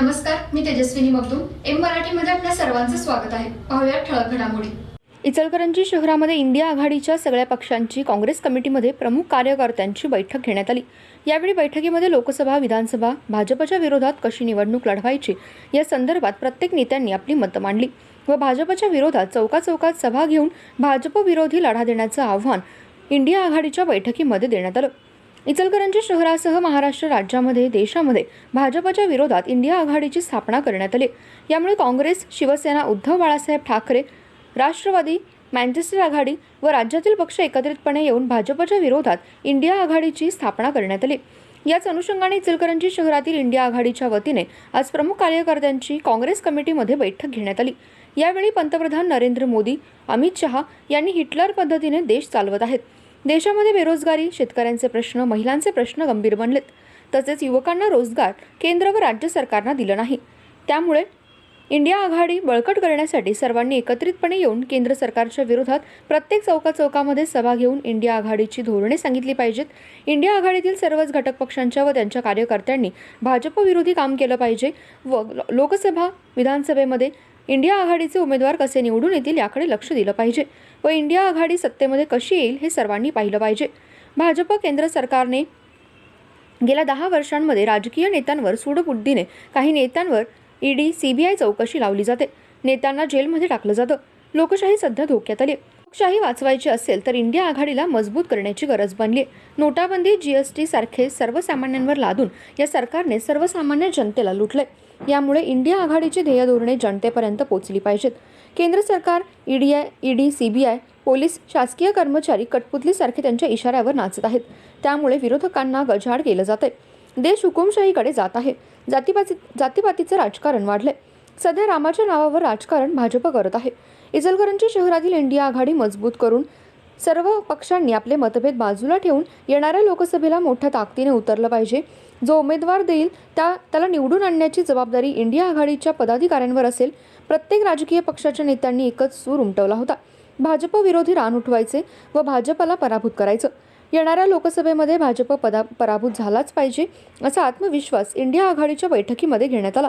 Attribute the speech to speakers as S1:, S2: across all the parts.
S1: नमस्कार मी तेजस्विनी मगदूम. एम मराठीमध्ये आपल्या सर्वांचं स्वागत आहे. पाहूया ठळक घडामोडी.
S2: इचलकरंजी शहरामध्ये इंडिया आघाडीच्या सगळ्या पक्षांची काँग्रेस कमिटीमध्ये प्रमुख कार्यकर्त्यांची बैठक घेण्यात आली. यावेळी बैठकीमध्ये लोकसभा विधानसभा भाजपच्या विरोधात कशी निवडणूक लढवायची या संदर्भात प्रत्येक नेत्यांनी आपली मतं मांडली व भाजपच्या विरोधात चौकाचौकात सभा घेऊन भाजपविरोधी लढा देण्याचं आव्हान इंडिया आघाडीच्या बैठकीमध्ये देण्यात आलं. इचलकरंजी शहरासह महाराष्ट्र राज्यामध्ये देशामध्ये भाजपच्या विरोधात इंडिया आघाडीची स्थापना करण्यात आली. यामुळे काँग्रेस शिवसेना उद्धव बाळासाहेब ठाकरे राष्ट्रवादी मँचेस्टर आघाडी व राज्यातील पक्ष एकत्रितपणे येऊन भाजपच्या विरोधात इंडिया आघाडीची स्थापना करण्यात आली. याच अनुषंगाने इचलकरंजी शहरातील इंडिया आघाडीच्या वतीने आज प्रमुख कार्यकर्त्यांची काँग्रेस कमिटीमध्ये बैठक घेण्यात आली. यावेळी पंतप्रधान नरेंद्र मोदी अमित शहा यांनी हिटलर पद्धतीने देश चालवत आहेत. देशामध्ये बेरोजगारी शेतकऱ्यांचे प्रश्न महिलांचे प्रश्न गंभीर बनलेत. तसेच युवकांना रोजगार केंद्र व राज्य सरकारनं दिलं नाही. त्यामुळे इंडिया आघाडी बळकट करण्यासाठी सर्वांनी एकत्रितपणे येऊन केंद्र सरकारच्या विरोधात प्रत्येक चौका चौकामध्ये सभा घेऊन इंडिया आघाडीची धोरणे सांगितली पाहिजेत. इंडिया आघाडीतील सर्वच घटक पक्षांच्या व त्यांच्या कार्यकर्त्यांनी भाजपविरोधी काम केलं पाहिजे व लोकसभा विधानसभेमध्ये इंडिया आघाडीचे उमेदवार कसे निवडून येतील याकडे लक्ष दिलं पाहिजे व इंडिया आघाडी सत्तेमध्ये कशी येईल हे सर्वांनी पाहिलं पाहिजे. भाजप केंद्र सरकारने गेल्या दहा वर्षांमध्ये राजकीय नेत्यांवर सूडबुद्धीने काही नेत्यांवर ईडी सीबीआय चौकशी लावली जाते. नेत्यांना जेलमध्ये टाकलं जातं. लोकशाही सध्या धोक्यात आली लोकशाही वाचवायची असेल तर इंडिया आघाडीला मजबूत करण्याची गरज बनली. नोटाबंदी जीएसटी सारखे सर्वसामान्यांवर लादून या सरकारने सर्वसामान्य जनतेला लुटले यामुळे इंडिया आघाडीची ध्येय धोरणे जनतेपर्यंत पोहोचली पाहिजेत. केंद्र सरकार ईडीआय ईडी सीबीआय पोलीस शासकीय कर्मचारी कठपुतलीसारखे त्यांच्या इशाऱ्यावर नाचत आहेत. त्यामुळे विरोधकांना गजाड केलं जात आहे देश हुकुमशाहीकडे जात आहे. जातीपाती जातीपातीचं राजकारण वाढलंय. सध्या रामाच्या नावावर राजकारण भाजप करत आहे. इचलकरंजी शहरातील इंडिया आघाडी मजबूत करून सर्व पक्षांनी आपले मतभेद बाजूला ठेवून येणाऱ्या लोकसभेला मोठ्या ताकदीने उतरलं पाहिजे. जो उमेदवार देईल त्या त्याला निवडून आणण्याची जबाबदारी इंडिया आघाडीच्या पदाधिकाऱ्यांवर असेल. प्रत्येक राजकीय पक्षाच्या नेत्यांनी एकच सूर उमटवला होता. भाजप विरोधी रान उठवायचे व भाजपला पराभूत करायचं. येणाऱ्या लोकसभेमध्ये भाजप पदा पराभूत झालाच पाहिजे असा आत्मविश्वास इंडिया आघाडीच्या बैठकीमध्ये घेण्यात आला.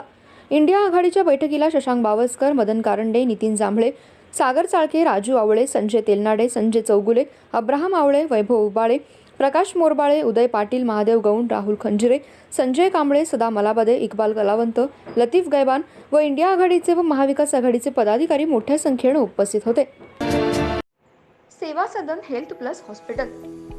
S2: इंडिया आघाडीच्या बैठकीला शशांक बावस्कर मदन कारंडे नितीन जांभळे सागर चाळके राजू आवळे संजय तेलनाडे संजय चौगुले अब्राहम आवळे वैभव उबाळे प्रकाश मोरबाळे उदय पाटील महादेव गौंड राहुल खंजिरे संजय कांबळे सदा मलाबदे इक्बाल कलावंत लतीफ गैबान व इंडिया आघाडीचे व महाविकास आघाडीचे पदाधिकारी मोठ्या संख्येने उपस्थित होते. Seva Sadan health plus hospital